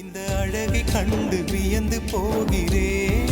இந்த அழகை கண்டு வியந்து போகிறேன்.